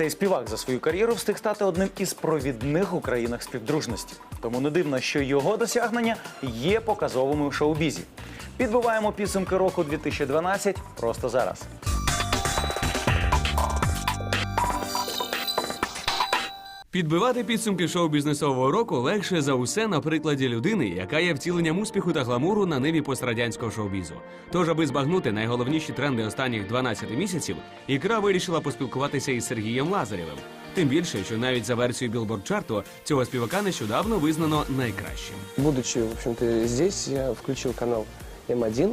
Цей співак за свою кар'єру встиг стати одним із провідних у країнах співдружності. Тому не дивно, що його досягнення є показовими в шоу-бізі. Підбиваємо підсумки року 2012 просто зараз. Підбивати підсумки шоу-бізнесового року легше за усе на прикладі людини, яка є втіленням успіху та гламуру на ниві пострадянського шоу-бізу. Тож, аби збагнути найголовніші тренди останніх 12 місяців, ікра вирішила поспілкуватися із Сергієм Лазарєвим. Тим більше, що навіть за версією Billboard чарту цього співака нещодавно визнано найкращим. Будучи, в общем-то, здесь, я включил канал М1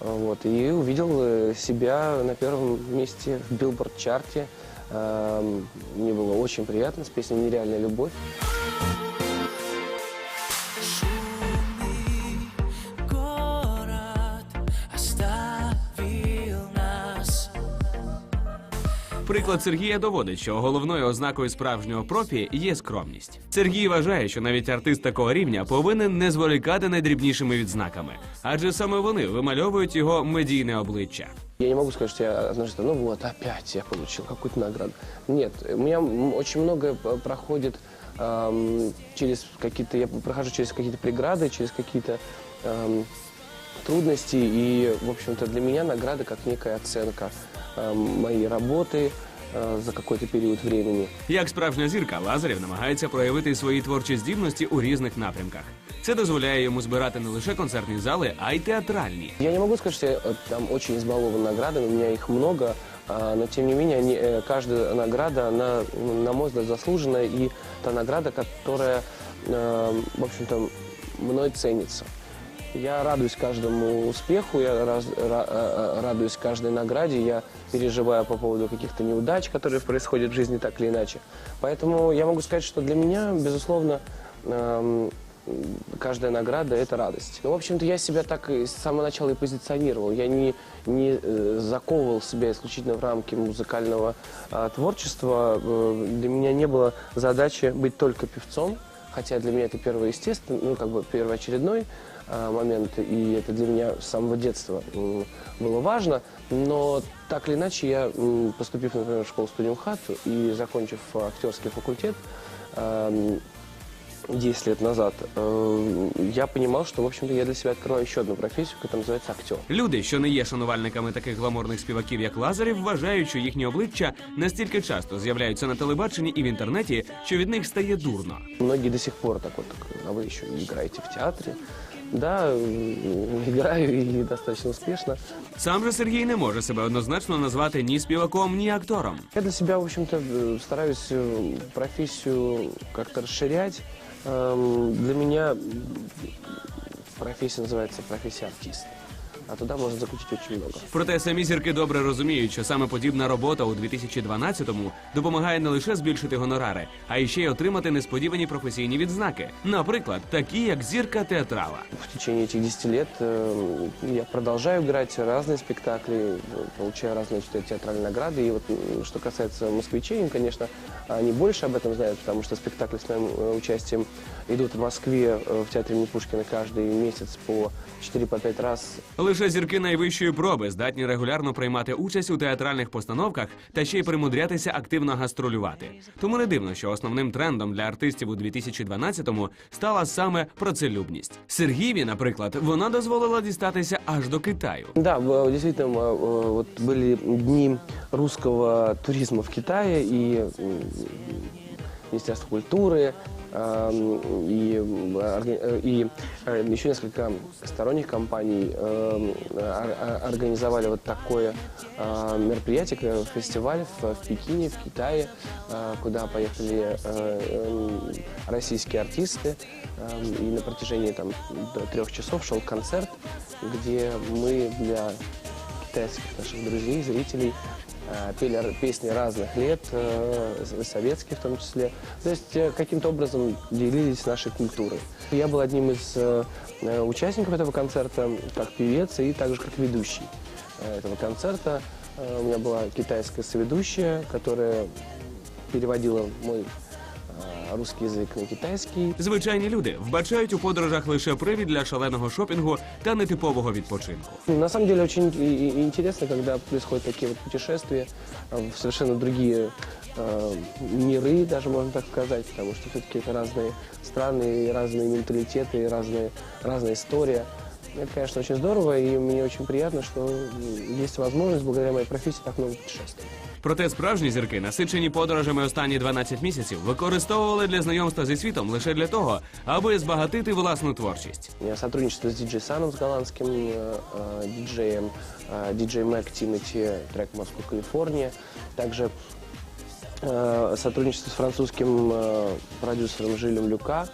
вот, и увидел э, себя на первом месте в билборд-чарте. Эм, Мне было очень приятно с песней «Нереальная любовь». Приклад Сергія доводить, що головною ознакою справжнього профі є скромність. Сергій вважає, що навіть артист такого рівня повинен не зволікати найдрібнішими відзнаками, адже саме вони вимальовують його медійне обличчя. Я не могу сказать, что я однажды, ну вот, опять я получил какую-то награду. Нет, у меня м, очень многое п- проходит эм, через какие-то, я прохожу через какие-то преграды, через какие-то эм, трудности. И, в общем-то, для меня награда как некая оценка эм, моей работы э, за какой-то период времени. Як справжня зірка, Лазарєв намагається проявити свої творчі здібності у різних напрямках. Це дозволяє йому збирати не лише концертні зали, а й театральні. Я не могу сказать, что я э, там очень избалован наградами, у меня их много, а, но тем не менее они, э, каждая награда, она, ну, на мой взгляд, заслуженная, и та награда, которая, э, в общем-то, мной ценится. Я радуюсь каждому успеху, я раз- ра- э, э, радуюсь каждой награде, я переживаю по поводу каких-то неудач, которые происходят в жизни так или иначе. Поэтому я могу сказать, что для меня, безусловно, эм, каждая награда – это радость. В общем-то, я себя так с самого начала и позиционировал. Я не, не э, заковывал себя исключительно в рамки музыкального а, творчества. Э, для меня не было задачи быть только певцом, хотя для меня это первоестественный, ну, как бы первоочередной момент, и это для меня с самого детства м, было важно. Но так или иначе, я, м, поступив, например, в школу студиум ХАТ и закончив а, актерский факультет, ам, 10 лет назад, э, я понимал, что, в общем-то, я для себя открываю еще одну профессию, которая называется актер. Люди, що не є шанувальниками таких гламурних співаків, як Лазарєв, вважають, що їхні обличчя настільки часто з'являються на телебаченні і в інтернеті, що від них стає дурно. Многие до сих пор так вот, а вы еще и играете в театре. Да, м, играю и достаточно успешно. Сам же Сергій не може себе однозначно назвати ні співаком, ні актором. Я для себя, в общем-то, э, стараюсь э, профессию как-то расширять. Эм, Для меня м, профессия называется профессия артиста. А туда можно закрутить очень много. Проте самі зірки добре розуміють, що саме подібна робота у 2012-му допомагає не лише збільшити гонорари, а й ще й отримати несподівані професійні відзнаки. Наприклад, такі як зірка театрала. В течение этих 10 лет э, я продолжаю играть разные спектакли, э, получаю разные что, театральные награды. И вот м, что касается москвичей, им, конечно, они больше об этом знают, потому что спектакли с моим э, участием идут в Москве э, в театре имени Пушкина каждый месяц по 4-5 раз. Лише зірки найвищої проби здатні регулярно приймати участь у театральних постановках та ще й примудрятися активно гастролювати. Тому не дивно, що основним трендом для артистів у 2012-му стала саме працелюбність. Сергієві, наприклад, вона дозволила дістатися аж до Китаю. Да, в- действительно, э, э, вот были дни русского туризма в Китае и м, Министерство культуры, эм, И, м, орга- э, и э, еще несколько сторонних компаний эм, ор- организовали вот такое э, мероприятие, фестиваль в, Пекине, в Китае, э, куда поехали э, эм, российские артисты. Эм, И на протяжении там, трех часов шел концерт, где мы для китайских наших друзей, зрителей э, пели р- песни разных лет, э, советские в том числе. То есть э, каким-то образом делились нашей культурой. Я был одним из э, э, участников этого концерта как певец и также как ведущий э, этого концерта. Э, У меня была китайская соведущая, которая переводила мой э, а, русский язык на китайский. Звичайні люди вбачають у подорожах лише привід для шаленого шопінгу та нетипового відпочинку. Ну, На самом деле очень и- и- интересно, когда происходят такие вот путешествия э, в совершенно другие э, миры, даже можно так сказать, потому что все-таки это разные страны, и разные менталитеты, и разные, разная история. Это, конечно, очень здорово, и мне очень приятно, что м, есть возможность благодаря моей профессии так много путешествовать. Проте справжні зірки, насичені подорожами останні 12 місяців, використовували для знайомства зі світом лише для того, аби збагатити власну творчість. Я сотрудничество с диджей Саном, с голландским э, э, диджеем, э, диджей Мэг Тимати, трек «Москва, Калифорния». Также э, сотрудничество с французским э, продюсером Жилем Люка, эм,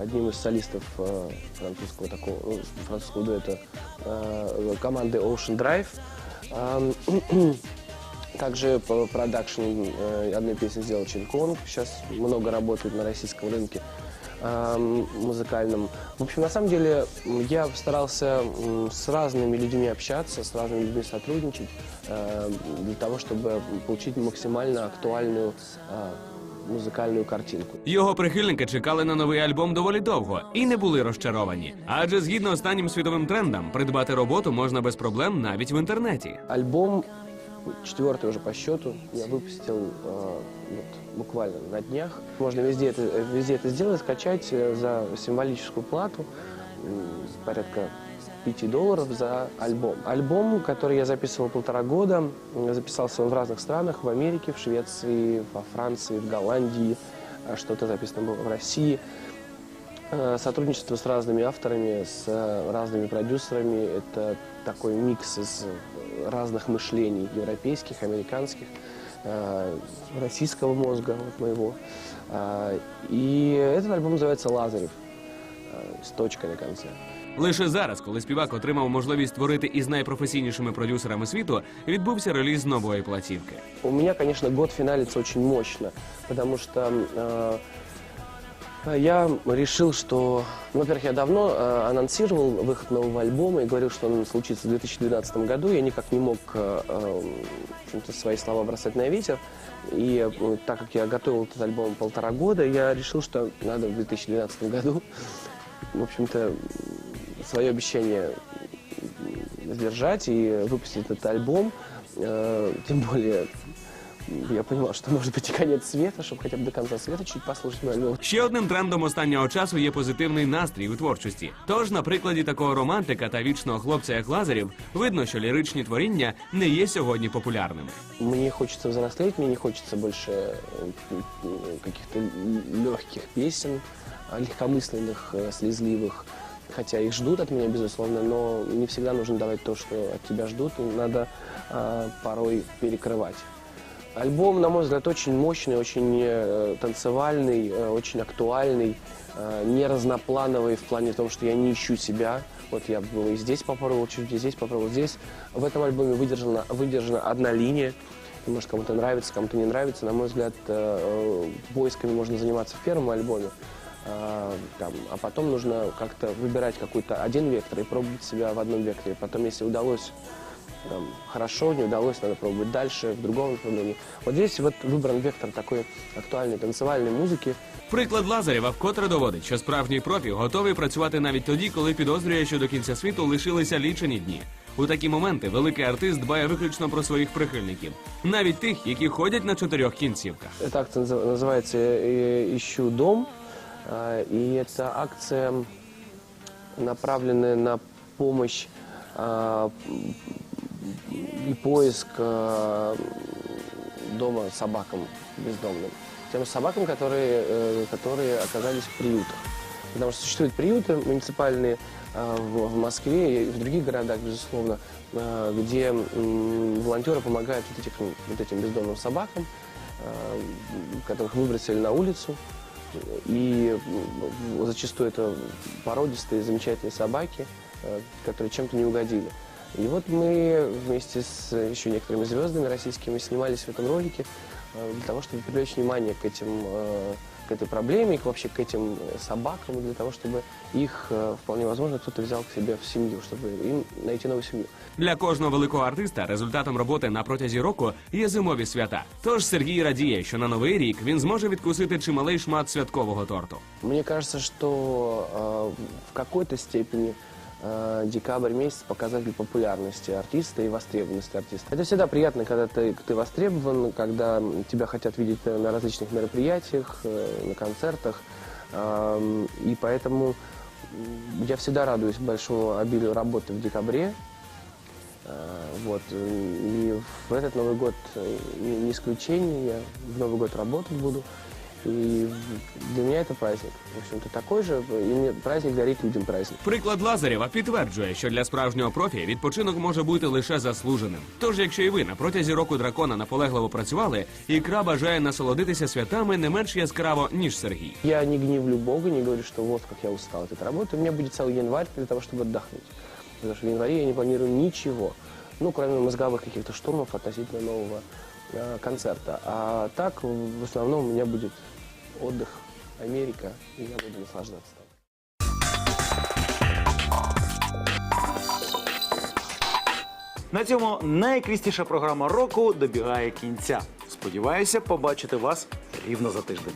одним из солистов э, французского, такого, ну, французского дуэта э, команды Ocean Drive. Эм, Также по продакшн э, одной песни сделал Чин Конг. Сейчас много работает на российском рынке эм, музыкальном. В общем, на самом деле я старался с разными людьми общаться, с разными людьми сотрудничать для того, чтобы получить максимально актуальную э, музыкальную картинку. Його прихильники чекали на новий альбом доволі довго і не були розчаровані. Адже згідно останнім світовим трендам, придбати роботу можна без проблем навіть в інтернеті. Альбом четвертый уже по счету я выпустил э, вот, буквально на днях. Можно везде это, везде это сделать, скачать э, за символическую плату м, порядка 5 долларов за альбом. Альбом, который я записывал полтора года, записался он в разных странах, в Америке, в Швеции, во Франции, в Голландии, а что-то записано было в России. Э, Сотрудничество с разными авторами, с э, разными продюсерами. Это такой микс из разных мышлений, европейских, американских, э, российского мозга вот моего. И этот альбом называется «Лазарев» с точкой на конце. Лише зараз, коли співак отримав можливість створити із найпрофесійнішими продюсерами світу, відбувся реліз нової платівки. У меня, конечно, год финалится очень мощно, потому что э, я решил, что, ну, во-первых, я давно э, анонсировал выход нового альбома и говорил, что он случится в 2012 году. Я никак не мог э, э, в общем-то, свои слова бросать на ветер. И э, так как я готовил этот альбом полтора года, я решил, что надо в 2012 году, в общем-то, свое обещание сдержать и выпустить этот альбом. Э, Тем более, я понимал, что может быть и конец света, чтобы хотя бы до конца света чуть послушать мой альбом. Ще одним трендом останнього часу є позитивний настрій у творчості. Тож, на прикладі такого романтика та вічного хлопця, як Лазарів, видно, що ліричні творіння не є сьогодні популярними. Мне хочется взрослеть, мне не хочется больше э, м, каких-то легких песен, а, легкомысленных, э, слезливых. Хотя их ждут от меня, безусловно, но не всегда нужно давать то, что от тебя ждут, и надо а, порой перекрывать. Альбом, на мой взгляд, очень мощный, очень э, танцевальный, э, очень актуальный, э, не разноплановый в плане том, что я не ищу себя. Вот я был и здесь попробовал, чуть и здесь попробовал. Здесь в этом альбоме выдержана, выдержана одна линия. Может, кому-то нравится, кому-то не нравится. На мой взгляд, э, э, поисками можно заниматься в первом альбоме. А, там, а потом нужно как-то выбирать какой-то один вектор и пробовать себя в одном векторе. Потом, если удалось там, хорошо, не удалось, надо пробовать дальше, в другом направлении. Вот здесь вот выбран вектор такой актуальной танцевальной музыки. Приклад Лазарєва вкотре доводить, що справжній профі готовий працювати навіть тоді, коли підозрює, що до кінця світу лишилися лічені дні. У такі моменти великий артист дбає виключно про своїх прихильників, навіть тих, які ходять на чотирьох кінцівках. Эта акция назыв- называется э, «Ищу дом». А, И это акция, направленная на помощь а, и поиск а, дома собакам бездомным. Тем собакам, которые, э, которые оказались в приютах. Потому что существуют приюты муниципальные а, в, Москве и в других городах, безусловно, а, где волонтеры помогают вот, этих- вот этим бездомным собакам, а, которых выбросили на улицу. И м, зачастую это породистые, замечательные собаки, э, которые чем-то не угодили. И вот мы вместе с еще некоторыми звездами российскими снимались в этом ролике э, для того, чтобы привлечь внимание к этим, э, к этой проблеме, и вообще к этим э, собакам, для того, чтобы их, э, вполне возможно, кто-то взял к себе в семью, чтобы им найти новую семью. Для кожного великого артиста результатом роботи на протязі року є зимові свята. Тож Сергій радіє, що на новий рік він зможе відкусити чималий шмат святкового торту. Мне кажется, что э, в какой-то степени Э, декабрь месяц показатель популярности артиста и востребованности артиста. Это всегда приятно, когда ты, ты востребован, когда тебя хотят видеть э, на различных мероприятиях, э, на концертах. Эм, И поэтому я всегда радуюсь большому обилию работы в декабре. Э, Вот. э, И в этот Новый год э, не исключение. Я в Новый год работать буду. И для меня это праздник. В общем-то, такой же. И мне праздник дарит людям праздник. Приклад Лазарєва підтверджує, що для справжнього профі відпочинок може бути лише заслуженим. Тож, якщо і ви на протязі року дракона наполегливо працювали, ікра бажає насолодитися святами не менш яскраво ніж Сергій. Я не гневлю Бога, не говорю, что вот как я устал от этой работы. У меня будет целый январь для того, чтобы отдохнуть. Потому что в январе я не планирую ничего. Ну, кроме мозговых каких-то штурмов относительно нового э, концерта. А так, в основном, у меня будет отдых, Америка, и я буду наслаждаться. На цьому найквістіша програма року добігає кінця. Сподіваюся, побачити вас рівно за тиждень.